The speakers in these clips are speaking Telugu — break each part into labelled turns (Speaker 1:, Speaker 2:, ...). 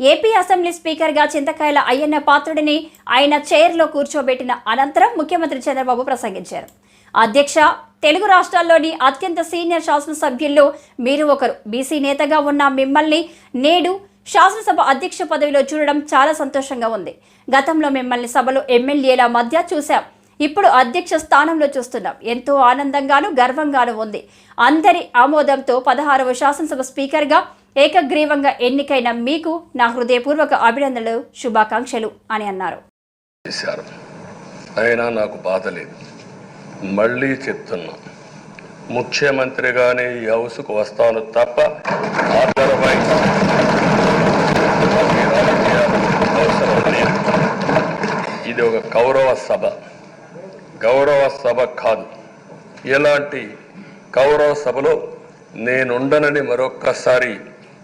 Speaker 1: ఏపీ అసెంబ్లీ స్పీకర్గా చింతకాయల అయ్యన్న పాత్రుడిని ఆయన చైర్లో కూర్చోబెట్టిన అనంతరం ముఖ్యమంత్రి చంద్రబాబు ప్రసంగించారు. అధ్యక్ష తెలుగు రాష్ట్రాల్లోని అత్యంత సీనియర్ శాసనసభ్యుల్లో మీరు ఒకరు. బీసీ నేతగా ఉన్న మిమ్మల్ని నేడు శాసనసభ అధ్యక్ష పదవిలో చూడడం చాలా సంతోషంగా ఉంది. గతంలో మిమ్మల్ని సభలో ఎమ్మెల్యేల మధ్య చూశాం. ఇప్పుడు అధ్యక్ష స్థానంలో చూస్తున్నాం. ఎంతో ఆనందంగాను గర్వంగాను ఉంది. అందరి ఆమోదంతో పదహారవ శాసనసభ స్పీకర్గా ఏకగ్రీవంగా ఎన్నికైన మీకు నా హృదయపూర్వక అభినందనలు శుభాకాంక్షలు అని అన్నారు.
Speaker 2: అయినా నాకు బాధ లేదు. మళ్ళీ చెప్తున్నా. ముఖ్యమంత్రిగానే ఈ హౌస్కు వస్తాను తప్ప అదర్వైజ్ ఇది ఒక గౌరవ సభ. గౌరవ సభ కాదు. ఎలాంటి గౌరవ సభలో నేనుండనని మరొక్కసారి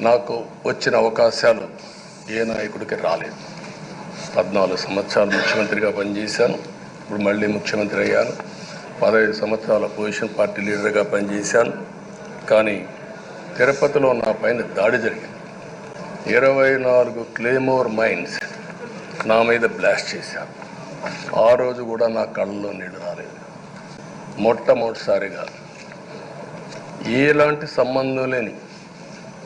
Speaker 2: నాకు వచ్చిన అవకాశాలు ఏ నాయకుడికి రాలేదు. పద్నాలుగు సంవత్సరాలు ముఖ్యమంత్రిగా పనిచేశాను. ఇప్పుడు మళ్ళీ ముఖ్యమంత్రి అయ్యాను. పదహైదు సంవత్సరాల పొజిషన్ పార్టీ లీడర్గా పనిచేశాను. కానీ తిరుపతిలో నా పైన దాడి జరిగింది. ఇరవై నాలుగు క్లేమోర్ మైన్స్ నా మీద బ్లాస్ట్ చేశారు. ఆ రోజు కూడా నా కళ్ళలో నీళ్ళు రాలేదు. మొట్టమొదటిసారిగా ఎలాంటి సంబంధం లేని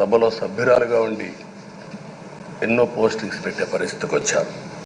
Speaker 2: సభలో సభ్యురాలుగా ఉండి ఎన్నో పోస్టింగ్స్ పెట్టే పరిస్థితికి వచ్చారు.